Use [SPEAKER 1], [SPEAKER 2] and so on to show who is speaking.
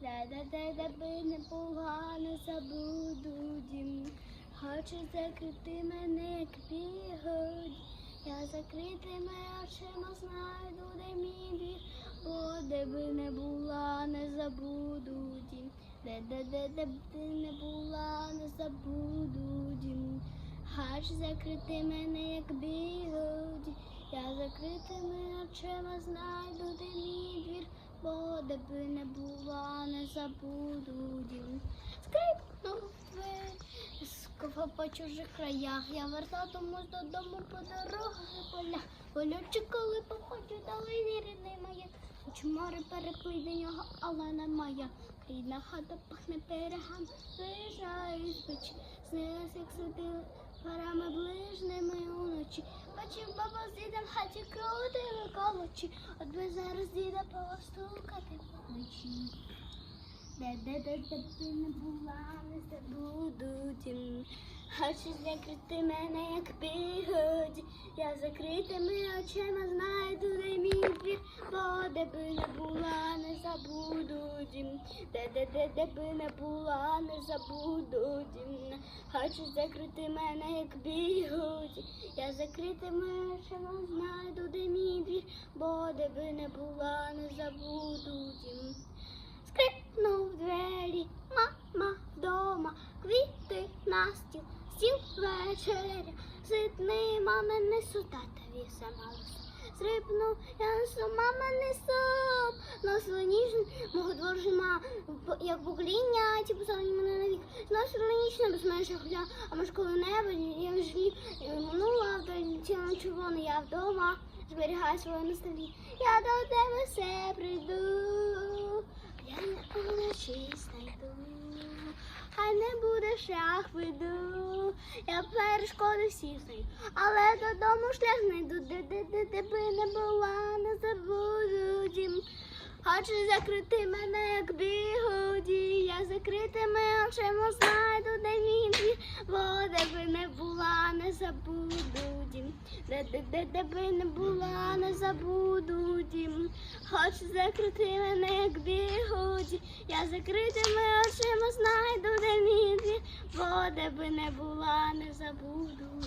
[SPEAKER 1] де би не була, не забуду дім. Хочу закрити мене, як бігуть. Я закритими очима знайду, де мій двір, бо де би не була, не забуду дім. Де, де, де, де б не була, не забуду дім. Хочу закрити мене, як бігуть. Я закритими очима знайду, де мій двір, бо де би не була, не забуду дім. Скрипнув скофа по чужих краях. Я вертатимусь додому по дорогах і полях. Болюче, коли походжу долині рідний моє. Хочу море переплий до нього, але немає. Рідна хата пахне пирогами, виїжджаю з печі. Снилась, як сидили парами ближними уночі. Бачив баба з дідом в хаті крутили колочі. От би зараз діда постукати по плечі. Де, де, де, де ти не була, не забуду тім. Хочу закрити мене, як бігуть. Я закритими очима знайду, де мій бо де би не була, не забуду дім. Де, де, де, де би не була, не забуду дім. Хочу закрити мене, як бігуть. Я закритими очима знайду, де мій бо де би не була, не забуду дім. Скрипнув двері, мама вдома, квіти на стіл, стіл вечеря, ситний мами несу, татові сама росу. Срипнув, я несу, мама несу, носила ніжний, мого дворжима, як букління, ті посадні мене на вік. Зносила нічно, без мене гля, а може коли-небудь, я в жлі, минула, вдаліла червоно, я вдома, зберігаю своє на столі. Я до тебе все прийду. Я не уночі знайду, хай не буде шлях веду. Я перешкоди всіх знайду, але додому шлях знайду, де де де де би не була, не забуду дім. Хочу закрити мене, як бігоді, я закритими очима знайду, де мій двір, бо де би не була, не забуду дім. Де де де де би не була, не забуду Хочу закрити мене, як бігоді, я закритими очима знайду, де мій двір, бо де би не була, не забуду.